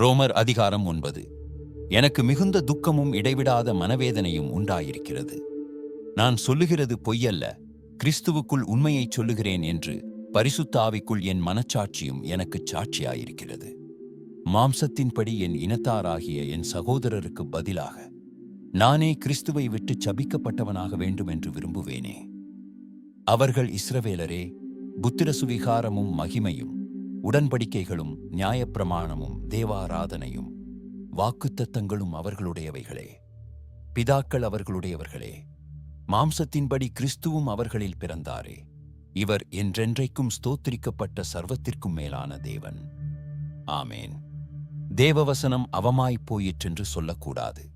ரோமர் அதிகாரம் ஒன்பது. எனக்கு மிகுந்த துக்கமும் இடைவிடாத மனவேதனையும் உண்டாயிருக்கிறது. நான் சொல்லுகிறது பொய்யல்ல கிறிஸ்துவுக்குள் உண்மையைச் சொல்லுகிறேன் என்று பரிசுத்தாவிக்குள் என் மனச்சாட்சியும் எனக்குச் சாட்சியாயிருக்கிறது. மாம்சத்தின்படி என் இனத்தாராகிய என் சகோதரருக்கு பதிலாக நானே கிறிஸ்துவை விட்டு சபிக்கப்பட்டவனாக வேண்டும் என்று விரும்புவேனே. அவர்கள் இஸ்ரவேலரே புத்திர சுவிகாரமும் மகிமையும் உடன்படிக்கைகளும் நியாயப்பிரமாணமும் தேவாராதனையும் வாக்குத்தத்தங்களும் அவர்களுடையவைகளே. பிதாக்கள் அவர்களுடையவர்களே மாம்சத்தின்படி கிறிஸ்துவும் அவர்களில் பிறந்தாரே. இவர் என்றென்றைக்கும் ஸ்தோத்திரிக்கப்பட்ட சர்வத்திற்கும் மேலான தேவன். ஆமேன். தேவவசனம் அவமாய்ப் போயிற்றென்று சொல்லக்கூடாது.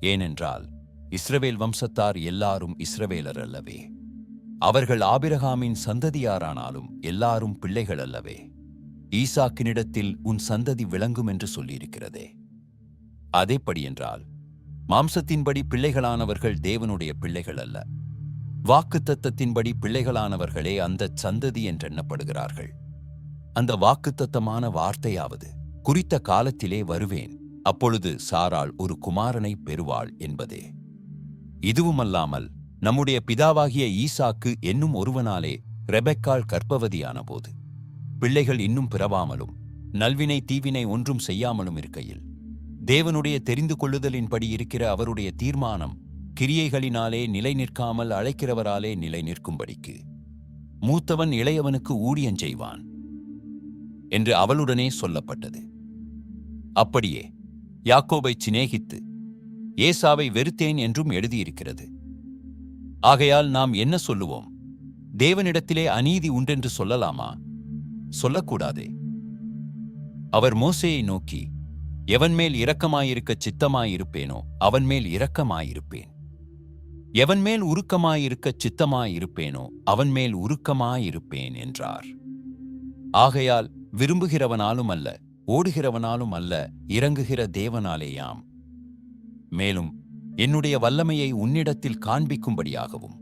ஏனென்றால் இஸ்ரவேல் வம்சத்தார் எல்லாரும் இஸ்ரவேலர் அல்லவே. அவர்கள் ஆபிரகாமின் சந்ததியாரானாலும் எல்லாரும் பிள்ளைகள் அல்லவே. ஈசாக்கினிடத்தில் உன் சந்ததி விளங்கும் என்று சொல்லியிருக்கிறதே. அதேபடியென்றால் மாம்சத்தின்படி பிள்ளைகளானவர்கள் தேவனுடைய பிள்ளைகள் அல்ல. வாக்குத்தத்தத்தின்படி பிள்ளைகளானவர்களே அந்தச் சந்ததி என்றெண்ணப்படுகிறார்கள். அந்த வாக்குத்தத்தமான வார்த்தையாவது குறித்த காலத்திலே வருவேன். அப்பொழுது சாராள் ஒரு குமாரனை பெறுவாள் என்பதே. இதுவுமல்லாமல் நம்முடைய பிதாவாகிய ஈசாக்கு என்னும் ஒருவனாலே ரெபெக்கால் கற்பவதியான போது பிள்ளைகள் இன்னும் பிறவாமலும் நல்வினை தீவினை ஒன்றும் செய்யாமலும் இருக்கையில் தேவனுடைய தெரிந்து கொள்ளுதலின்படி இருக்கிற அவருடைய தீர்மானம் கிரியைகளினாலே நிலை நிற்காமல் அழைக்கிறவராலே நிலை நிற்கும்படிக்கு மூத்தவன் இளையவனுக்கு ஊழியஞ் செய்வான் என்று அவளுடனே சொல்லப்பட்டது. அப்படியே யாக்கோபை சிநேகித்து ஏசாவை வெறுத்தேன் என்றும் எழுதியிருக்கிறது. ஆகையால் நாம் என்ன சொல்லுவோம்? தேவனிடத்திலே அநீதி உண்டென்று சொல்லலாமா? சொல்லக்கூடாதே. அவர் மோசையை நோக்கி எவன் மேல் இரக்கமாயிருக்கச் சித்தமாயிருப்பேனோ அவன் மேல் இரக்கமாயிருப்பேன். எவன் மேல் உருக்கமாயிருக்கச் சித்தமாயிருப்பேனோ அவன் மேல் உருக்கமாயிருப்பேன் என்றார். ஆகையால் விரும்புகிறவனாலும் அல்ல ஓடுகிறவனாலும் அல்ல இறங்குகிற தேவனாலேயாம். மேலும் என்னுடைய வல்லமையை உன்னிடத்தில் காண்பிக்கும்படியாகவும்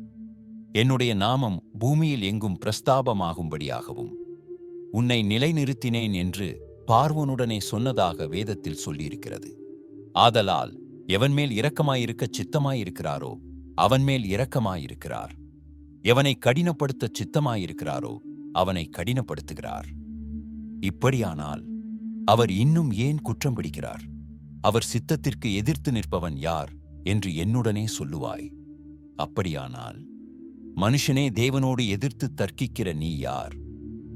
என்னுடைய நாமம் பூமியில் எங்கும் பிரஸ்தாபமாகும்படியாகவும். உன்னை நிலைநிறுத்தினேன் என்று பார்வோனுடனே சொன்னதாக வேதத்தில் சொல்லியிருக்கிறது. ஆதலால் எவன் மேல் இரக்கமாயிருக்க சித்தமாயிருக்கிறாரோ அவன் மேல் இரக்கமாயிருக்கிறார். எவனை கடினப்படுத்த சித்தமாயிருக்கிறாரோ அவனை கடினப்படுத்துகிறார். இப்படியானால் அவர் இன்னும் ஏன் குற்றம் பிடிக்கிறார்? அவர் சித்தத்திற்கு எதிர்த்து நிற்பவன் யார் என்று என்னுடனே சொல்லுவாய். அப்படியானால் மனுஷனே தேவனோடு எதிர்த்து தர்க்கிக்கிற நீ யார்?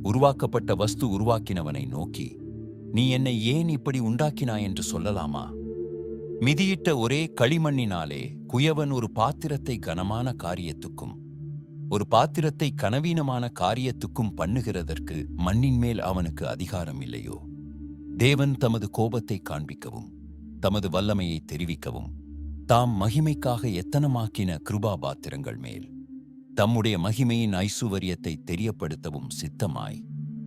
உருவாக்கப்பட்ட வஸ்து உருவாக்கினவனை நோக்கி நீ என்னை ஏன் இப்படி உண்டாக்கினாய் என்று சொல்லலாமா? மிதியிட்ட ஒரே களிமண்ணினாலே குயவன் ஒரு பாத்திரத்தை கனமான காரியத்துக்கும் ஒரு பாத்திரத்தை கனவீனமான காரியத்துக்கும் பண்ணுகிறதற்கு மண்ணின் மேல் அவனுக்கு அதிகாரம் இல்லையோ? தேவன் தமது கோபத்தை காண்பிக்கவும் தமது வல்லமையை தெரிவிக்கவும் தாம் மகிமைக்காக எத்தனமாக்கின கிருபா பாத்திரங்கள் மேல். தம்முடைய மகிமையின் ஐசுவரியத்தை தெரியப்படுத்தவும் சித்தமாய்.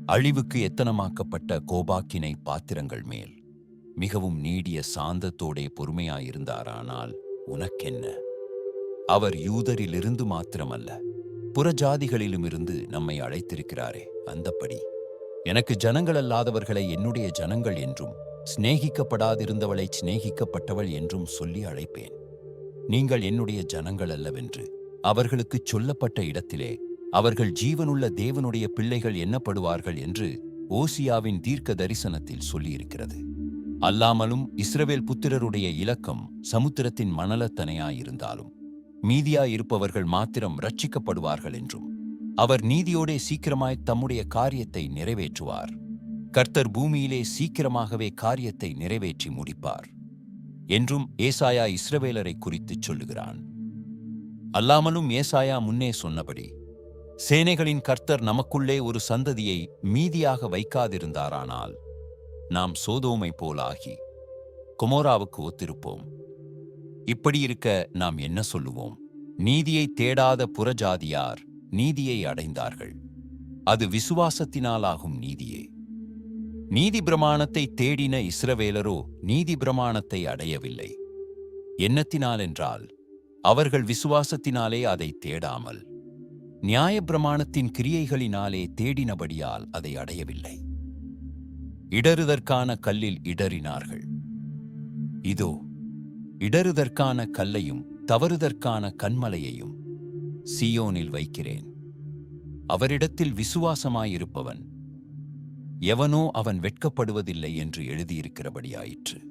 அழிவுக்கு எத்தனமாக்கப்பட்ட கோபாக்கினை பாத்திரங்கள் மேல். மிகவும் நீடிய சாந்தத்தோடே பொறுமையாயிருந்தாரானால் உனக்கென்ன? அவர் யூதரிலிருந்து மாத்திரமல்ல புறஜாதிகளிலுமிருந்து நம்மை அழைத்திருக்கிறாரே அந்தப்படி. எனக்கு ஜனங்கள் அல்லாதவர்களை என்னுடைய ஜனங்கள் என்றும் சிநேகிக்கப்படாதிருந்தவளை சிநேகிக்கப்பட்டவள் என்றும் சொல்லி அழைப்பேன். நீங்கள் என்னுடைய ஜனங்கள் அல்லவென்று அவர்களுக்குச் சொல்லப்பட்ட இடத்திலே அவர்கள் ஜீவனுள்ள தேவனுடைய பிள்ளைகள் எண்ணப்படுவார்கள் என்று ஓசியாவின் தீர்க்க தரிசனத்தில் சொல்லியிருக்கிறது. அல்லாமலும் இஸ்ரவேல் புத்திரருடைய இலக்கம் சமுத்திரத்தின் மணலத்தனையாயிருந்தாலும் மீதியாயிருப்பவர்கள் மாத்திரம் ரட்சிக்கப்படுவார்கள் என்றும் அவர் நீதியோடே சீக்கிரமாய் தம்முடைய காரியத்தை நிறைவேற்றுவார். கர்த்தர் பூமியிலே சீக்கிரமாகவே காரியத்தை நிறைவேற்றி முடிப்பார். என்றும் ஏசாயா இஸ்ரவேலரை குறித்துச் சொல்லுகிறான். அல்லாமலும் ஏசாயா முன்னே சொன்னபடி சேனைகளின் கர்த்தர் நமக்குள்ளே ஒரு சந்ததியை மீதியாக வைக்காதிருந்தாரானால் நாம் சோதோமை போலாகி குமோராவுக்கு ஒத்திருப்போம். இப்படி இருக்க நாம் என்ன சொல்லுவோம்? நீதியை தேடாத புறஜாதியார் நீதியை அடைந்தார்கள். அது விசுவாசத்தினாலாகும் நீதியே. நீதி பிரமாணத்தை தேடின இஸ்ரவேலரோ நீதி பிரமாணத்தை அடையவில்லை. எண்ணத்தினாலென்றால் அவர்கள் விசுவாசத்தினாலே அதை தேடாமல் நியாயப்பிரமாணத்தின் கிரியைகளினாலே தேடினபடியால் அதை அடையவில்லை. இடறுதற்கான கல்லில் இடறினார்கள். இதோ இடறுதற்கான கல்லையும் தவறுதற்கான கண்மலையையும் சியோனில் வைக்கிறேன். அவரிடத்தில் விசுவாசமாயிருப்பவன் எவனோ அவன் வெட்கப்படுவதில்லை என்று எழுதியிருக்கிறபடியாயிற்று.